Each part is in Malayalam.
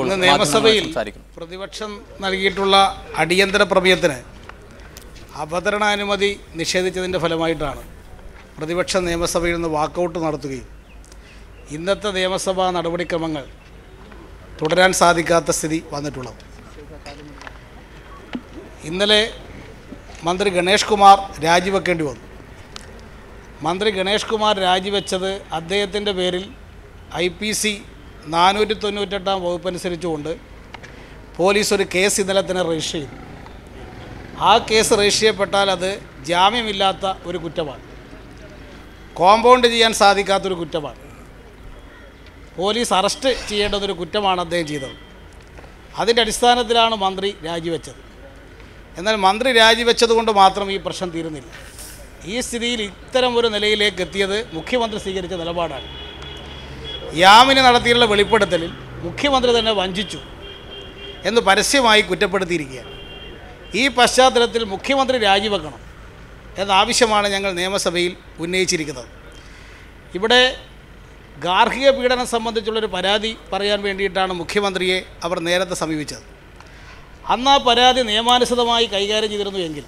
ഇന്ന് നിയമസഭയിൽ പ്രതിപക്ഷം നൽകിയിട്ടുള്ള അടിയന്തര പ്രമേയത്തിന് അവതരണാനുമതി നിഷേധിച്ചതിന്റെ ഫലമായിട്ടാണ് പ്രതിപക്ഷ നിയമസഭയിൽ നിന്ന് വാക്കൗട്ട് നടത്തുകയും ഇന്നത്തെ നിയമസഭാ നടപടിക്രമങ്ങൾ തുടരാൻ സാധിക്കാത്ത സ്ഥിതി വന്നിട്ടുള്ളത്. ഇന്നലെ മന്ത്രി ഗണേഷ് കുമാർ രാജിവെക്കേണ്ടി വന്നു. മന്ത്രി ഗണേഷ് കുമാർ രാജിവെച്ചത് അദ്ദേഹത്തിന്റെ പേരിൽ ഐ പി സി നാനൂറ്റി തൊണ്ണൂറ്റെട്ടാം വകുപ്പനുസരിച്ചുകൊണ്ട് പോലീസ് ഒരു കേസ് ഇന്നലെ തന്നെ രജിസ്റ്റർ ചെയ്തു. ആ കേസ് രജിസ്റ്റർ ചെയ്യപ്പെട്ടാൽ അത് ജാമ്യമില്ലാത്ത ഒരു കുറ്റമാണ് കോമ്പൗണ്ട് ചെയ്യാൻ സാധിക്കാത്തൊരു കുറ്റമാണ് പോലീസ് അറസ്റ്റ് ചെയ്യേണ്ടതൊരു കുറ്റമാണ് അദ്ദേഹം ചെയ്തത്. അതിന്റെ അടിസ്ഥാനത്തിലാണ് മന്ത്രി രാജിവെച്ചത്. എന്നാൽ മന്ത്രി രാജിവെച്ചത് കൊണ്ട് മാത്രം ഈ പ്രശ്നം തീരുന്നില്ല. ഈ സ്ഥിതിയിൽ ഇത്തരം ഒരു നിലയിലേക്ക് എത്തിയത് മുഖ്യമന്ത്രി സ്വീകരിച്ച നിലപാടാണ്. യാമിന് നടത്തിയുള്ള വെളിപ്പെടുത്തലിൽ മുഖ്യമന്ത്രി തന്നെ വഞ്ചിച്ചു എന്ന് പരസ്യമായി കുറ്റപ്പെടുത്തിയിരിക്കുകയാണ്. ഈ പശ്ചാത്തലത്തിൽ മുഖ്യമന്ത്രി രാജിവെക്കണം എന്നാവശ്യമാണ് ഞങ്ങൾ നിയമസഭയിൽ ഉന്നയിച്ചിരിക്കുന്നത്. ഇവിടെ ഗാർഹിക പീഡനം സംബന്ധിച്ചുള്ളൊരു പരാതി പറയാൻ വേണ്ടിയിട്ടാണ് മുഖ്യമന്ത്രിയെ അവർ നേരത്തെ സമീപിച്ചത്. അന്ന് ആ പരാതി നിയമാനുസൃതമായി കൈകാര്യം ചെയ്തിരുന്നു എങ്കിൽ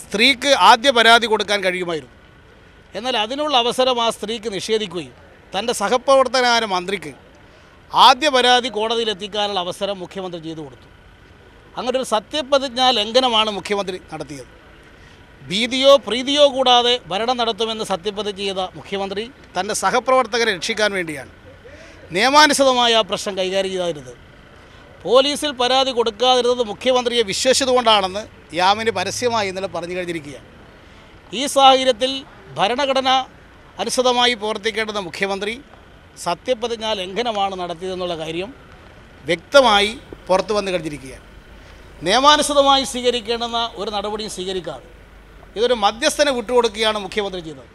സ്ത്രീക്ക് ആദ്യ പരാതി കൊടുക്കാൻ കഴിയുമായിരുന്നു. എന്നാൽ അതിനുള്ള അവസരം ആ സ്ത്രീക്ക് നിഷേധിക്കുകയും തന്റെ സഹപ്രവർത്തകനായ മന്ത്രിക്ക് ആദ്യ പരാതി കോടതിയിൽ എത്തിക്കാനുള്ള അവസരം മുഖ്യമന്ത്രി ചെയ്തു കൊടുത്തു. അങ്ങനെ ഒരു സത്യപ്രതിജ്ഞാ ലംഘനമാണ് മുഖ്യമന്ത്രി നടത്തിയത്. ഭീതിയോ പ്രീതിയോ കൂടാതെ ഭരണം നടത്തുമെന്ന് സത്യപ്രതിജ്ഞ ചെയ്ത മുഖ്യമന്ത്രി തന്റെ സഹപ്രവർത്തകരെ രക്ഷിക്കാൻ വേണ്ടിയാണ്. നിയമാനുസൃതമായ ആ പ്രശ്നം കൈകാര്യം ചെയ്തായിരുന്നത്. പോലീസിൽ പരാതി കൊടുക്കാതിരുന്നത് മുഖ്യമന്ത്രിയെ വിശ്വസിച്ചതുകൊണ്ടാണെന്ന് യാമിന് പരസ്യമായി ഇന്നലെ പറഞ്ഞു കഴിഞ്ഞിരിക്കുകയാണ്. ഈ സാഹചര്യത്തിൽ ഭരണഘടന അനുസൃതമായി പ്രവർത്തിക്കേണ്ടുന്ന മുഖ്യമന്ത്രി സത്യപ്രതിജ്ഞാ ലംഘനമാണ് നടത്തിയതെന്നുള്ള കാര്യം വ്യക്തമായി പുറത്തു വന്നു കഴിഞ്ഞിരിക്കുകയാണ്. നിയമാനുസൃതമായി സ്വീകരിക്കേണ്ടുന്ന ഒരു നടപടിയും സ്വീകരിക്കാതെ ഇതൊരു മധ്യസ്ഥനെ വിട്ടുകൊടുക്കുകയാണ് മുഖ്യമന്ത്രി ചെയ്തത്.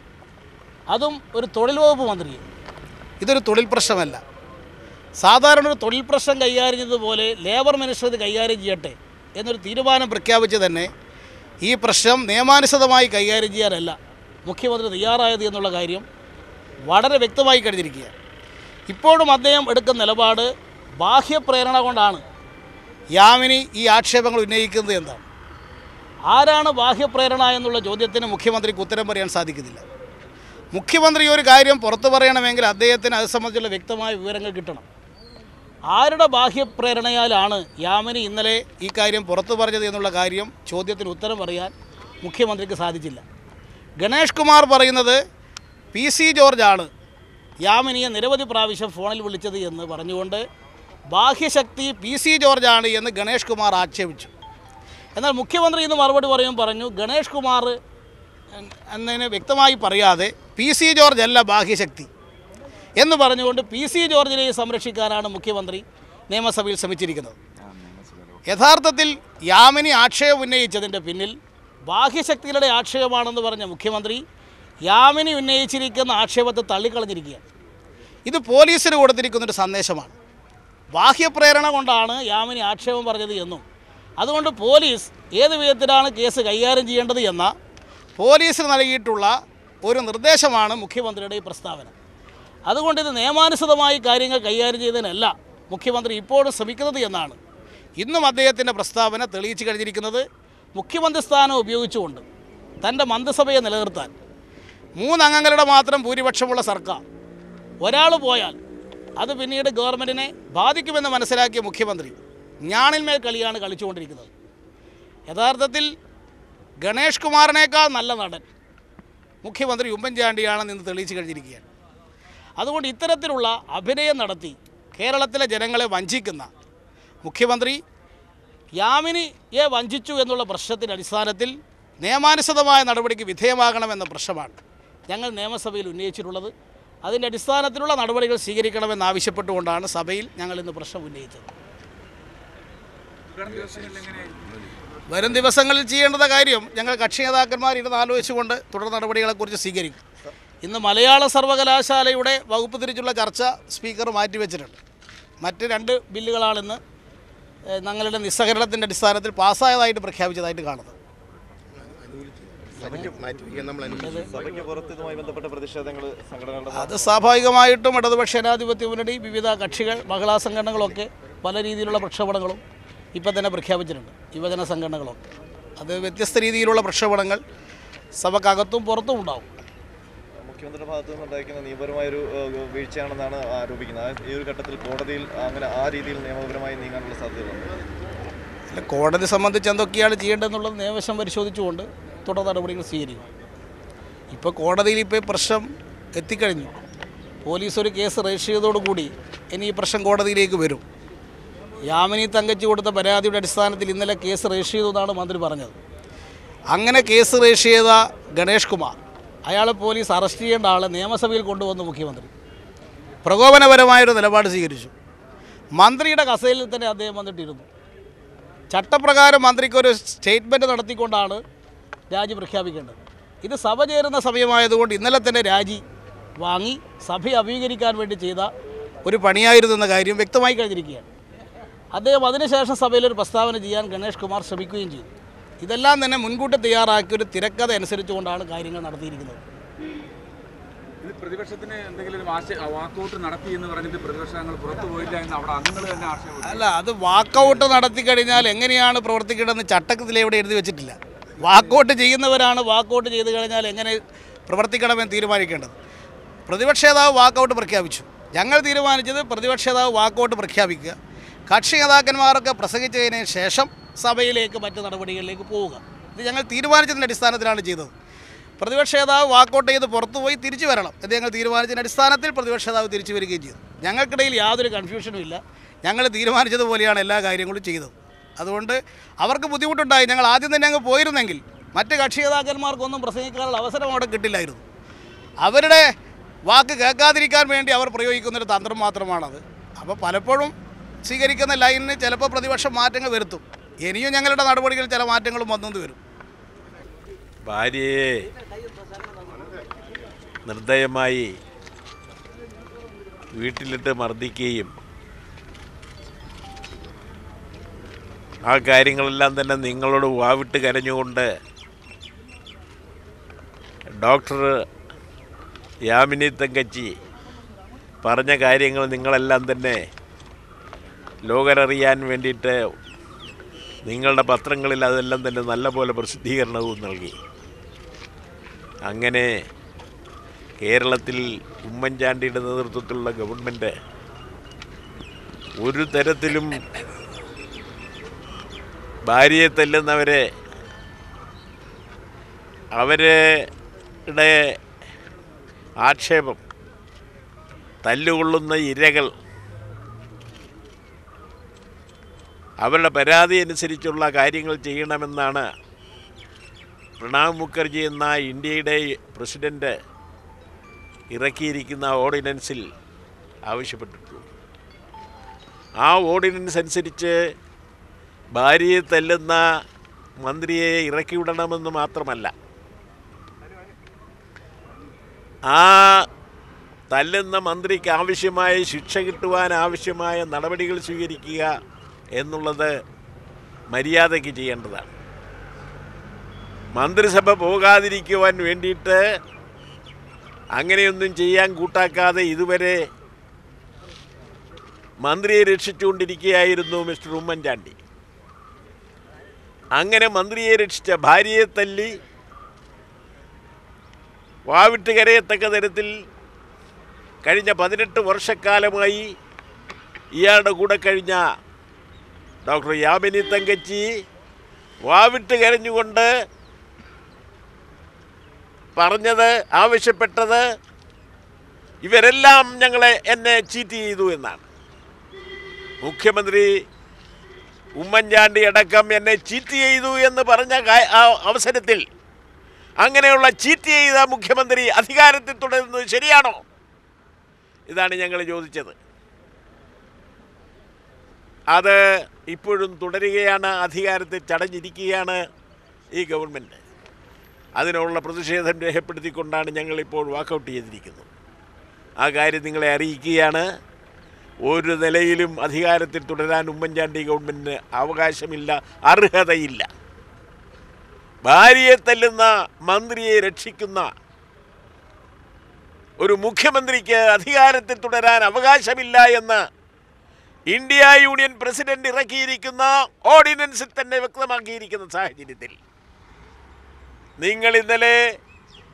അതും ഒരു തൊഴിൽ വകുപ്പ് മന്ത്രി. ഇതൊരു തൊഴിൽ പ്രശ്നമല്ല. സാധാരണ ഒരു തൊഴിൽ പ്രശ്നം കൈകാര്യം ചെയ്തതുപോലെ ലേബർ മിനിസ്റ്റർ ഇത് കൈകാര്യം ചെയ്യട്ടെ എന്നൊരു തീരുമാനം പ്രഖ്യാപിച്ച് തന്നെ ഈ പ്രശ്നം നിയമാനുസൃതമായി കൈകാര്യം ചെയ്യാനല്ല മുഖ്യമന്ത്രി തയ്യാറായത് എന്നുള്ള കാര്യം വളരെ വ്യക്തമായി കഴിഞ്ഞിരിക്കുക ഇപ്പോഴും അദ്ദേഹം എടുക്കുന്ന നിലപാട് ബാഹ്യപ്രേരണ കൊണ്ടാണ്. യാമിനി ഈ ആക്ഷേപങ്ങൾ ഉന്നയിക്കുന്നത് എന്താണ്? ആരാണ് ബാഹ്യപ്രേരണ എന്നുള്ള ചോദ്യത്തിന് മുഖ്യമന്ത്രിക്ക് ഉത്തരം പറയാൻ സാധിക്കുന്നില്ല. മുഖ്യമന്ത്രി ഒരു കാര്യം പുറത്തു പറയണമെങ്കിൽ അദ്ദേഹത്തിന് അത് സംബന്ധിച്ചുള്ള വ്യക്തമായ വിവരങ്ങൾ കിട്ടണം. ആരുടെ ബാഹ്യപ്രേരണയാലാണ് യാമിനി ഇന്നലെ ഈ കാര്യം പുറത്തു പറഞ്ഞത് എന്നുള്ള കാര്യം ചോദ്യത്തിന് ഉത്തരം പറയാൻ മുഖ്യമന്ത്രിക്ക് സാധിച്ചില്ല. ഗണേഷ് കുമാർ പറയുന്നത് പി സി ജോർജാണ് യാമിനിയെ നിരവധി പ്രാവശ്യം ഫോണിൽ വിളിച്ചത് എന്ന് പറഞ്ഞുകൊണ്ട് ബാഹ്യശക്തി പി സി ജോർജാണ് എന്ന് ഗണേഷ് കുമാർ ആക്ഷേപിച്ചു. എന്നാൽ മുഖ്യമന്ത്രി ഇന്ന് മറുപടി പറയും പറഞ്ഞു ഗണേഷ് കുമാർ എന്നതിന് വ്യക്തമായി പറയാതെ പി സി ജോർജ് അല്ല ബാഹ്യശക്തി എന്ന് പറഞ്ഞുകൊണ്ട് പി സി ജോർജിനെ സംരക്ഷിക്കാനാണ് മുഖ്യമന്ത്രി നിയമസഭയിൽ ശ്രമിച്ചിരിക്കുന്നത്. യഥാർത്ഥത്തിൽ യാമിനി ആക്ഷേപം ഉന്നയിച്ചതിന്റെ പിന്നിൽ ബാഹ്യശക്തികളുടെ ആക്ഷേപമാണെന്ന് പറഞ്ഞ മുഖ്യമന്ത്രി യാമിനി ഉന്നയിച്ചിരിക്കുന്ന ആക്ഷേപത്തെ തള്ളിക്കളഞ്ഞിരിക്കുകയാണ്. ഇത് പോലീസിന് കൊടുത്തിരിക്കുന്നൊരു സന്ദേശമാണ്. ബാഹ്യപ്രേരണ കൊണ്ടാണ് യാമിനി ആക്ഷേപം പറഞ്ഞത് എന്നും അതുകൊണ്ട് പോലീസ് ഏത് വിധത്തിലാണ് കേസ് കൈകാര്യം ചെയ്യേണ്ടത് എന്ന പോലീസിന് നൽകിയിട്ടുള്ള ഒരു നിർദ്ദേശമാണ് മുഖ്യമന്ത്രിയുടെ ഈ പ്രസ്താവന. അതുകൊണ്ട് ഇത് നിയമാനുസൃതമായി കാര്യങ്ങൾ കൈകാര്യം ചെയ്തതിനല്ല മുഖ്യമന്ത്രി ഇപ്പോഴും ശ്രമിക്കുന്നത് എന്നാണ് ഇന്നും അദ്ദേഹത്തിന്റെ പ്രസ്താവന തെളിയിച്ചു കഴിഞ്ഞിരിക്കുന്നത്. മുഖ്യമന്ത്രി സ്ഥാനം ഉപയോഗിച്ചുകൊണ്ട് തന്റെ മന്ത്രിസഭയെ നിലനിർത്താൻ മൂന്നംഗങ്ങളുടെ മാത്രം ഭൂരിപക്ഷമുള്ള സർക്കാർ. ഒരാൾ പോയാൽ അത് പിന്നീട് ഗവൺമെന്റിനെ ബാധിക്കുമെന്ന് മനസ്സിലാക്കിയ മുഖ്യമന്ത്രി ഞാണിന്മേൽ കളിയാണ് കളിച്ചുകൊണ്ടിരിക്കുന്നത്. യഥാർത്ഥത്തിൽ ഗണേഷ് കുമാറിനേക്കാൾ നല്ല നടൻ മുഖ്യമന്ത്രി ഉമ്മൻചാണ്ടിയാണെന്ന് ഇന്ന് തെളിയിച്ചു കഴിഞ്ഞിരിക്കുകയാണ്. അതുകൊണ്ട് ഇത്തരത്തിലുള്ള അഭിനയം നടത്തി കേരളത്തിലെ ജനങ്ങളെ വഞ്ചിക്കുന്ന മുഖ്യമന്ത്രി യാമിനിയെ വഞ്ചിച്ചു എന്നുള്ള പ്രശ്നത്തിന്റെ അടിസ്ഥാനത്തിൽ നിയമാനുസൃതമായ നടപടിക്ക് വിധേയമാകണമെന്ന പ്രശ്നമാണ് ഞങ്ങൾ നിയമസഭയിൽ ഉന്നയിച്ചിട്ടുള്ളത്. അതിന്റെ അടിസ്ഥാനത്തിലുള്ള നടപടികൾ സ്വീകരിക്കണമെന്നാവശ്യപ്പെട്ടുകൊണ്ടാണ് സഭയിൽ ഞങ്ങൾ ഇന്ന് പ്രശ്നം ഉന്നയിച്ചത്. വരും ദിവസങ്ങളിൽ ചെയ്യേണ്ടത് കാര്യം ഞങ്ങൾ കക്ഷി നേതാക്കന്മാർ ഇരുന്ന് ആലോചിച്ചുകൊണ്ട് തുടർ നടപടികളെക്കുറിച്ച് സ്വീകരിക്കും. ഇന്ന് മലയാള സർവകലാശാലയുടെ വകുപ്പ് തിരിച്ചുള്ള ചർച്ച സ്പീക്കർ മാറ്റിവെച്ചിട്ടുണ്ട്. മറ്റ് രണ്ട് ബില്ലുകളാണിന്ന് ഞങ്ങളുടെ നിസ്സഹകരണത്തിന്റെ അടിസ്ഥാനത്തിൽ പാസ്സായതായിട്ട് പ്രഖ്യാപിച്ചതായിട്ട് കാണുന്നത് സഭയ്ക്ക് മാറ്റിവെക്കാൻ നമ്മൾ അനുവദിച്ചു. സഭയ്ക്ക് പുറത്ത് ഇതുമായി ബന്ധപ്പെട്ട പ്രതിഷേധങ്ങൾ സംഘടനകളുടെ അത് സ്വാഭാവികമായിട്ടും ഇടതുപക്ഷ ജനാധിപത്യ മുന്നണി വിവിധ കക്ഷികൾ മഹിളാ സംഘടനകളൊക്കെ പല രീതിയിലുള്ള പ്രക്ഷോഭണങ്ങളും ഇപ്പം തന്നെ പ്രഖ്യാപിച്ചിട്ടുണ്ട്. യുവജന സംഘടനകളൊക്കെ. അത് വ്യത്യസ്ത രീതിയിലുള്ള പ്രക്ഷോഭണങ്ങൾ സഭക്കകത്തും പുറത്തും ഉണ്ടാവും. മുഖ്യമന്ത്രിയുടെ ഭാഗത്തു നിന്നുണ്ടായിരിക്കുന്ന നിയമപരമായ ഒരു വീഴ്ചയാണെന്നാണ് ആരോപിക്കുന്നത്. ഈ ഒരു ഘട്ടത്തിൽ കോടതിയിൽ അങ്ങനെ ആ രീതിയിൽ നിയമപരമായി നീങ്ങാനുള്ള സാധ്യതകളുണ്ട് കോടതി സംബന്ധിച്ച് എന്തൊക്കെയാണ് ചെയ്യേണ്ടതെന്നുള്ളത് നിയമവശം പരിശോധിച്ചുകൊണ്ട് തുടർ നടപടികൾ സ്വീകരിക്കും. ഇപ്പോൾ കോടതിയിൽ ഇപ്പോൾ പ്രശ്നം എത്തിക്കഴിഞ്ഞു. പോലീസ് ഒരു കേസ് രജിസ്റ്റർ ചെയ്തതോടുകൂടി ഇനി ഈ പ്രശ്നം കോടതിയിലേക്ക് വരും. യാമിനി തങ്കച്ചു കൊടുത്ത പരാതിയുടെ അടിസ്ഥാനത്തിൽ ഇന്നലെ കേസ് രജിസ്റ്റർ ചെയ്തു എന്നാണ് മന്ത്രി പറഞ്ഞത്. അങ്ങനെ കേസ് രജിസ്റ്റർ ചെയ്ത ഗണേഷ് കുമാർ അയാളെ പോലീസ് അറസ്റ്റ് ചെയ്യേണ്ട ആളെ നിയമസഭയിൽ കൊണ്ടുവന്നു മുഖ്യമന്ത്രി. പ്രകോപനപരമായൊരു നിലപാട് സ്വീകരിച്ചു. മന്ത്രിയുടെ കസേരയിൽ തന്നെ അദ്ദേഹം വന്നിട്ടിരുന്നു. ചട്ടപ്രകാരം മന്ത്രിക്കൊരു സ്റ്റേറ്റ്മെന്റ് നടത്തിക്കൊണ്ടാണ് രാജി പ്രഖ്യാപിക്കേണ്ടത്. ഇത് സഭ ചേരുന്ന സമയമായതുകൊണ്ട് ഇന്നലെ തന്നെ രാജി വാങ്ങി സഭയെ അഭീകരിക്കാൻ വേണ്ടി ചെയ്ത ഒരു പണിയായിരുന്നു എന്ന കാര്യം വ്യക്തമായി കഴിഞ്ഞിരിക്കുകയാണ്. അദ്ദേഹം അതിനുശേഷം സഭയിൽ ഒരു പ്രസ്താവന ചെയ്യാൻ ഗണേഷ് കുമാർ ശ്രമിക്കുകയും ചെയ്തു. ഇതെല്ലാം തന്നെ മുൻകൂട്ടി തയ്യാറാക്കിയ ഒരു തിരക്കഥ അനുസരിച്ചുകൊണ്ടാണ് കാര്യങ്ങൾ നടത്തിയിരിക്കുന്നത്. ഇത് പ്രതിപക്ഷത്തിന് എന്തെങ്കിലും വാക്കൗട്ട് നടത്തി എന്ന് പറഞ്ഞിട്ട് പ്രതിപക്ഷങ്ങൾ പുറത്തു പോയില്ല എന്ന് അവിടെ അംഗങ്ങൾ തന്നെ ആക്ഷേപം അല്ല അത് വാക്കൗട്ട് നടത്തി കഴിഞ്ഞാൽ എങ്ങനെയാണ് പ്രവർത്തിക്കേണ്ടതെന്ന് ചട്ടക്കത്തിൽ എവിടെ എഴുതി വെച്ചിട്ടില്ല. വാക്കൗട്ട് ചെയ്യുന്നവരാണ് വാക്കൗട്ട് ചെയ്ത് കഴിഞ്ഞാൽ എങ്ങനെ പ്രവർത്തിക്കണമെന്ന് തീരുമാനിക്കേണ്ടത്. പ്രതിപക്ഷ നേതാവ് വാക്കൗട്ട് പ്രഖ്യാപിച്ചു. ഞങ്ങൾ തീരുമാനിച്ചത് പ്രതിപക്ഷ നേതാവ് വാക്കൗട്ട് പ്രഖ്യാപിക്കുക. കക്ഷി നേതാക്കന്മാരൊക്കെ പ്രസംഗിച്ചതിന് ശേഷം സഭയിലേക്ക് മറ്റ് നടപടികളിലേക്ക് പോവുക. ഇത് ഞങ്ങൾ തീരുമാനിച്ചതിന്റെ അടിസ്ഥാനത്തിലാണ് ചെയ്തത്. പ്രതിപക്ഷ നേതാവ് വാക്കൗട്ട് ചെയ്ത് പുറത്തുപോയി തിരിച്ചു വരണം. എന്ന് ഞങ്ങൾ തീരുമാനിച്ചതിന്റെ അടിസ്ഥാനത്തിൽ പ്രതിപക്ഷ നേതാവ് തിരിച്ചു വരികയും ചെയ്തു. ഞങ്ങൾക്കിടയിൽ യാതൊരു കൺഫ്യൂഷനും ഇല്ല. ഞങ്ങൾ തീരുമാനിച്ചതുപോലെയാണ് എല്ലാ കാര്യങ്ങളും ചെയ്തത്. അതുകൊണ്ട് അവർക്ക് ബുദ്ധിമുട്ടുണ്ടായി. ഞങ്ങൾ ആദ്യം തന്നെ അങ്ങ് പോയിരുന്നെങ്കിൽ മറ്റ് കക്ഷി നേതാക്കന്മാർക്കൊന്നും പ്രസംഗിക്കാനുള്ള അവസരം അവിടെ കിട്ടില്ലായിരുന്നു. അവരുടെ വാക്ക് കേൾക്കാതിരിക്കാൻ വേണ്ടി അവർ പ്രയോഗിക്കുന്നൊരു തന്ത്രം മാത്രമാണത്. അപ്പോൾ പലപ്പോഴും സ്വീകരിക്കുന്ന ലൈനിന് ചിലപ്പോൾ പ്രതിപക്ഷം മാറ്റങ്ങൾ വരുത്തും. ഇനിയും ഞങ്ങളുടെ നടപടികളിൽ ചില മാറ്റങ്ങളും വന്നു വരും. ഭാര്യയെ നിർദ്ദയമായി വീട്ടിലിട്ട് മർദ്ദിക്കുകയും ആ കാര്യങ്ങളെല്ലാം തന്നെ നിങ്ങളോട് വാവിട്ട് കരഞ്ഞുകൊണ്ട് ഡോക്ടർ യാമിനി തങ്കച്ചി പറഞ്ഞ കാര്യങ്ങൾ നിങ്ങളെല്ലാം തന്നെ ലോകരറിയാൻ വേണ്ടിയിട്ട് നിങ്ങളുടെ പത്രങ്ങളിൽ അതെല്ലാം തന്നെ നല്ലപോലെ പ്രസിദ്ധീകരണവും നൽകി. അങ്ങനെ കേരളത്തിൽ ഉമ്മൻചാണ്ടിയുടെ നേതൃത്വത്തിലുള്ള ഗവൺമെന്റ് ഒരു തരത്തിലും ഭാര്യയെ തല്ലുന്നവരെ അവരുടെ ആക്ഷേപം തല്ലുകൊള്ളുന്ന ഇരകൾ അവരുടെ പരാതി അനുസരിച്ചുള്ള കാര്യങ്ങൾ ചെയ്യണമെന്നാണ് പ്രണാബ് മുഖർജി എന്ന ഇന്ത്യയുടെ പ്രസിഡന്റ് ഇറക്കിയിരിക്കുന്ന ഓർഡിനൻസിൽ ആവശ്യപ്പെട്ടിട്ടുള്ളൂ ആ ഓർഡിനൻസ് അനുസരിച്ച് ഭാര്യയെ തല്ലുന്ന മന്ത്രിയെ ഇറക്കിവിടണമെന്ന് മാത്രമല്ല ആ തല്ലുന്ന മന്ത്രിക്ക് ആവശ്യമായ ശിക്ഷ കിട്ടുവാൻ ആവശ്യമായ നടപടികൾ സ്വീകരിക്കുക എന്നുള്ളത് മര്യാദയ്ക്ക് ചെയ്യേണ്ടതാണ്. മന്ത്രിസഭ പോകാതിരിക്കുവാൻ വേണ്ടിയിട്ട് അങ്ങനെയൊന്നും ചെയ്യാൻ കൂട്ടാക്കാതെ ഇതുവരെ മന്ത്രിയെ രക്ഷിച്ചുകൊണ്ടിരിക്കുകയായിരുന്നു മിസ്റ്റർ ഉമ്മൻചാണ്ടി. അങ്ങനെ മന്ത്രിയെ രക്ഷിച്ച ഭാര്യയെ തല്ലി വാവിട്ട് കരയത്തക്ക തരത്തിൽ കഴിഞ്ഞ പതിനെട്ട് വർഷക്കാലമായി ഇയാളുടെ കൂടെ കഴിഞ്ഞ ഡോക്ടർ യാമിനി തങ്കച്ചി വാവിട്ട് കരഞ്ഞുകൊണ്ട് പറഞ്ഞത് ആവശ്യപ്പെട്ടത് ഇവരെല്ലാം ഞങ്ങളെ എന്നെ ചീറ്റ് ചെയ്തു എന്നാണ്. മുഖ്യമന്ത്രി ഉമ്മൻചാണ്ടി അടക്കം എന്നെ ചീറ്റ് ചെയ്തു എന്ന് പറഞ്ഞ അവസരത്തിൽ അങ്ങനെയുള്ള ചീറ്റ് ചെയ്ത മുഖ്യമന്ത്രി അധികാരത്തിൽ തുടരുന്നത് ശരിയാണോ? ഇതാണ് ഞങ്ങൾ ചോദിച്ചത്. അത് ഇപ്പോഴും തുടരുകയാണ് അധികാരത്തിൽ ചടഞ്ഞിരിക്കുകയാണ് ഈ ഗവൺമെന്റ് അതിനുള്ള പ്രതിഷേധം രേഖപ്പെടുത്തിക്കൊണ്ടാണ് ഞങ്ങളിപ്പോൾ വാക്കൗട്ട് ചെയ്തിരിക്കുന്നത്. ആ കാര്യം നിങ്ങളെ അറിയിക്കുകയാണ്. ഒരു നിലയിലും അധികാരത്തിൽ തുടരാൻ ഉമ്മൻചാണ്ടി ഗവൺമെന്റിന് അവകാശമില്ല അർഹതയില്ല. ഭാര്യയെ തല്ലുന്ന മന്ത്രിയെ രക്ഷിക്കുന്ന ഒരു മുഖ്യമന്ത്രിക്ക് അധികാരത്തിൽ തുടരാൻ അവകാശമില്ല എന്ന് ഇന്ത്യ യൂണിയൻ പ്രസിഡന്റ് ഇറക്കിയിരിക്കുന്ന ഓർഡിനൻസിൽ തന്നെ വ്യക്തമാക്കിയിരിക്കുന്ന സാഹചര്യത്തിൽ നിങ്ങൾ ഇന്നലെ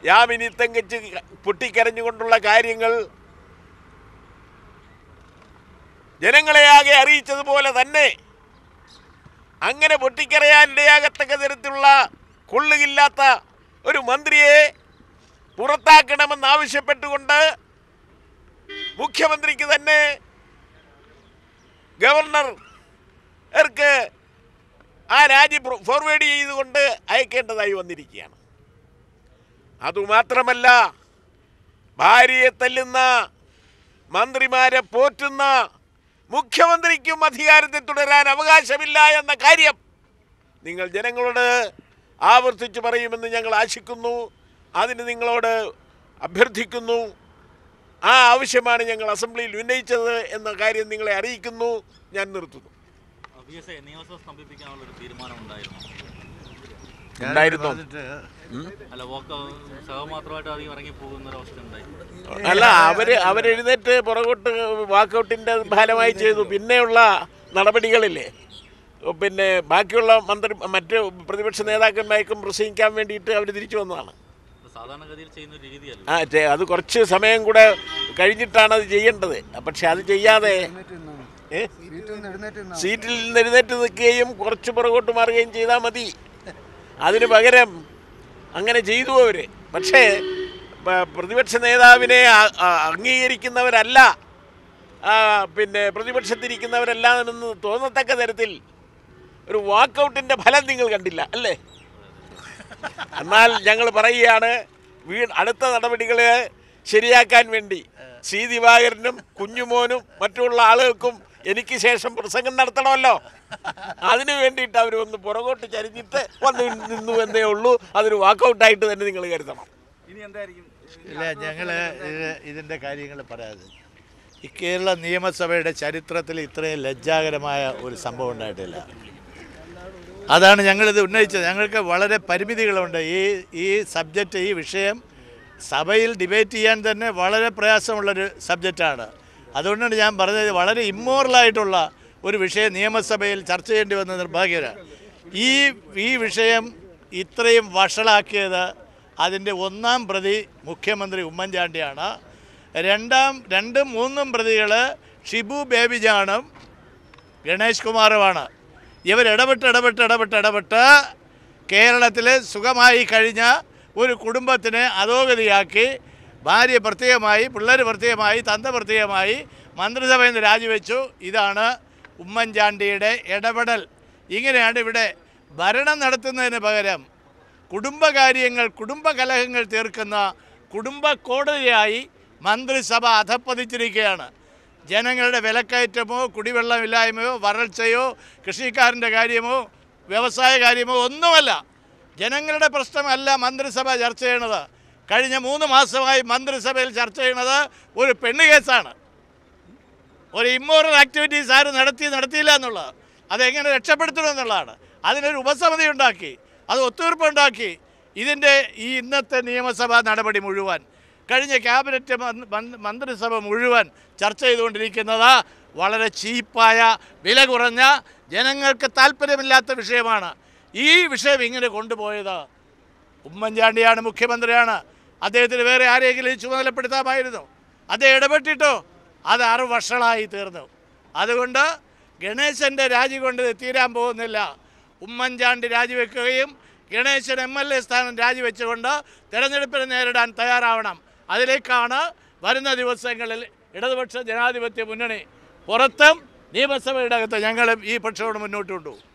യാമിനി തങ്കച്ച് പൊട്ടിക്കരഞ്ഞുകൊണ്ടുള്ള കാര്യങ്ങൾ ജനങ്ങളെ ആകെ അറിയിച്ചതുപോലെ തന്നെ അങ്ങനെ പൊട്ടിക്കരയാൻ ഇടയാകത്തക്ക തരത്തിലുള്ള കൊള്ളുകില്ലാത്ത ഒരു മന്ത്രിയെ പുറത്താക്കണമെന്നാവശ്യപ്പെട്ടുകൊണ്ട് മുഖ്യമന്ത്രിക്ക് തന്നെ ഗവർണർക്ക് ആ രാജി ഫോർവേഡ് ചെയ്തുകൊണ്ട് അയക്കേണ്ടതായി വന്നിരിക്കുകയാണ്. അതുമാത്രമല്ല ഭാര്യയെ തല്ലുന്ന മന്ത്രിമാരെ പോറ്റുന്ന മുഖ്യമന്ത്രിക്കും അധികാരത്തിൽ തുടരാൻ അവകാശമില്ല എന്ന കാര്യം നിങ്ങൾ ജനങ്ങളോട് ആവർത്തിച്ച് പറയുമെന്ന് ഞങ്ങൾ ആശിക്കുന്നു. അതിന് നിങ്ങളോട് അഭ്യർത്ഥിക്കുന്നു. ആ ആവശ്യമാണ് ഞങ്ങൾ അസംബ്ലിയിൽ ഉന്നയിച്ചത് എന്ന കാര്യം നിങ്ങളെ അറിയിക്കുന്നു. ഞാൻ നിർത്തുന്നു. വി എസ് എ നിയമസഭ ഒരു തീരുമാനം ഉണ്ടായിരുന്നു. ഉണ്ടായിരുന്നു. അല്ല വോക്ക് സഹമാത്രമായിട്ട് അധികം ഇറങ്ങി പോകുന്ന ഒരു അവസ്ഥ ഉണ്ടായി. അല്ല അവർ അവരെഴുന്നേറ്റ് പുറകോട്ട് വാക്കൗട്ടിന്റെ ഫലമായി ചെയ്തു. പിന്നെയുള്ള നടപടികളില്ലേ പിന്നെ ബാക്കിയുള്ള മന്ത്രി മറ്റ് പ്രതിപക്ഷ നേതാക്കന്മാർക്കും പ്രസംഗിക്കാൻ വേണ്ടിയിട്ട് അവർ തിരിച്ചു വന്നതാണ്. ആ ചെ- അത് കുറച്ച് സമയം കൂടെ കഴിഞ്ഞിട്ടാണ് അത് ചെയ്യേണ്ടത്. പക്ഷെ അത് ചെയ്യാതെ? സീറ്റിൽ നിന്ന് എഴുന്നേറ്റ് നിൽക്കുകയും കുറച്ച് പുറകോട്ട് മാറുകയും ചെയ്താൽ മതി. അതിന് പകരം അങ്ങനെ ചെയ്തു അവർ. പക്ഷേ പ്രതിപക്ഷ നേതാവിനെ അംഗീകരിക്കുന്നവരല്ല. പിന്നെ പ്രതിപക്ഷത്തിരിക്കുന്നവരല്ല എന്ന് തോന്നത്തക്ക തരത്തിൽ ഒരു വാക്കൗട്ടിന്റെ ഫലം നിങ്ങൾ കണ്ടില്ല അല്ലേ? എന്നാൽ ഞങ്ങൾ പറയുകയാണ് വീ അടുത്ത നടപടികളെ ശരിയാക്കാൻ വേണ്ടി. സി ദിവാകരനും കുഞ്ഞുമോനും മറ്റുള്ള ആളുകൾക്കും എനിക്ക് ശേഷം പ്രസംഗം നടത്തണമല്ലോ. അതിനു വേണ്ടിയിട്ട് അവർ ഒന്ന് പുറകോട്ട് ചരിഞ്ഞിട്ട് വന്ന് നിന്നു എന്നേ ഉള്ളൂ. അതൊരു വാക്കൗട്ടായിട്ട് തന്നെ നിങ്ങൾ കരുതണം. ഇനി എന്തായിരിക്കും? ഇല്ല ഞങ്ങൾ ഇത് ഇതിന്റെ കാര്യങ്ങൾ പറയാതെ. ഈ കേരള നിയമസഭയുടെ ചരിത്രത്തിൽ ഇത്രയും ലജ്ജാകരമായ ഒരു സംഭവം ഉണ്ടായിട്ടില്ല. അതാണ് ഞങ്ങളിത് ഉന്നയിച്ചത്. ഞങ്ങൾക്ക് വളരെ പരിമിതികളുണ്ട്. ഈ ഈ സബ്ജക്റ്റ് ഈ വിഷയം സഭയിൽ ഡിബേറ്റ് ചെയ്യാൻ തന്നെ വളരെ പ്രയാസമുള്ളൊരു സബ്ജക്റ്റാണ്. അതുകൊണ്ടാണ് ഞാൻ പറഞ്ഞത് വളരെ ഇമ്മോറലായിട്ടുള്ള ഒരു വിഷയം നിയമസഭയിൽ ചർച്ച ചെയ്യേണ്ടി വന്ന നിർഭാഗ്യരാണ് ഈ ഈ വിഷയം ഇത്രയും വഷളാക്കിയത് അതിന്റെ ഒന്നാം പ്രതി മുഖ്യമന്ത്രി ഉമ്മൻചാണ്ടിയാണ്. രണ്ടാം രണ്ടും മൂന്നും പ്രതികൾ ഷിബു ബേബിജാണും ഗണേഷ് കുമാറുമാണ്. ഇവർ ഇടപെട്ട് ഇടപെട്ട് ഇടപെട്ട് ഇടപെട്ട് കേരളത്തിൽ സുഖമായി കഴിഞ്ഞ ഒരു കുടുംബത്തിനെ അധോഗതിയാക്കി ഭാര്യ പ്രത്യേകമായി പിള്ളേർ പ്രത്യേകമായി തന്ത പ്രത്യേകമായി മന്ത്രിസഭയിൽ നിന്ന് രാജിവെച്ചു. ഇതാണ് ഉമ്മൻചാണ്ടിയുടെ ഇടപെടൽ. ഇങ്ങനെയാണ് ഇവിടെ ഭരണം നടത്തുന്നതിന് പകരം കുടുംബകാര്യങ്ങൾ കുടുംബകലഹങ്ങൾ തീർക്കുന്ന കുടുംബ കോടതിയായി മന്ത്രിസഭ അധപ്പതിച്ചിരിക്കുകയാണ് ജനങ്ങളുടെ വിലക്കയറ്റമോ കുടിവെള്ളമില്ലായ്മയോ വരൾച്ചയോ കൃഷിക്കാരന്റെ കാര്യമോ വ്യവസായ കാര്യമോ ഒന്നുമല്ല. ജനങ്ങളുടെ പ്രശ്നമല്ല മന്ത്രിസഭ ചർച്ച ചെയ്യണത്. കഴിഞ്ഞ മൂന്ന് മാസമായി മന്ത്രിസഭയിൽ ചർച്ച ചെയ്യണത് ഒരു പെണ്ണ് കേസാണ്. ഒരു ഇമ്മോറൽ ആക്ടിവിറ്റീസ് ആരും നടത്തി നടത്തിയില്ല എന്നുള്ളത്. അതെങ്ങനെ രക്ഷപ്പെടുത്തണം എന്നുള്ളതാണ്. അതിനൊരു ഉപസമിതി ഉണ്ടാക്കി അത് ഒത്തുതീർപ്പുണ്ടാക്കി ഇതിന്റെ ഈ ഇന്നത്തെ നിയമസഭാ നടപടി മുഴുവൻ കഴിഞ്ഞ ക്യാബിനറ്റ് മന്ത്രി- മന്ത്രി- മന്ത്രിസഭ മുഴുവൻ ചർച്ച ചെയ്തുകൊണ്ടിരിക്കുന്നത് വളരെ ചീപ്പായ വില കുറഞ്ഞ ജനങ്ങൾക്ക് താല്പര്യമില്ലാത്ത വിഷയമാണ്. ഈ വിഷയം ഇങ്ങനെ കൊണ്ടുപോയത് ഉമ്മൻചാണ്ടിയാണ് മുഖ്യമന്ത്രിയാണ്. അദ്ദേഹത്തിന് വേറെ ആരെങ്കിലും ചുമതലപ്പെടുത്താമായിരുന്നു. അദ്ദേഹം ഇടപെട്ടിട്ടോ? അത് ആറ് വർഷങ്ങളായി തീർന്നു. അതുകൊണ്ട് ഗണേശന്റെ രാജി കൊണ്ട് തീരാൻ പോകുന്നില്ല. ഉമ്മൻചാണ്ടി രാജിവെക്കുകയും ഗണേശൻ എം എൽ എ സ്ഥാനം രാജിവെച്ചുകൊണ്ട് തെരഞ്ഞെടുപ്പിനെ നേരിടാൻ തയ്യാറാവണം. അതിലേക്കാണ് വരുന്ന ദിവസങ്ങളിൽ ഇടതുപക്ഷ ജനാധിപത്യ മുന്നണി പുറത്തും നിയമസഭയുടെ അകത്ത് ഞങ്ങളും ഈ പക്ഷത്തോട് മുന്നോട്ട് കൊണ്ടുപോകും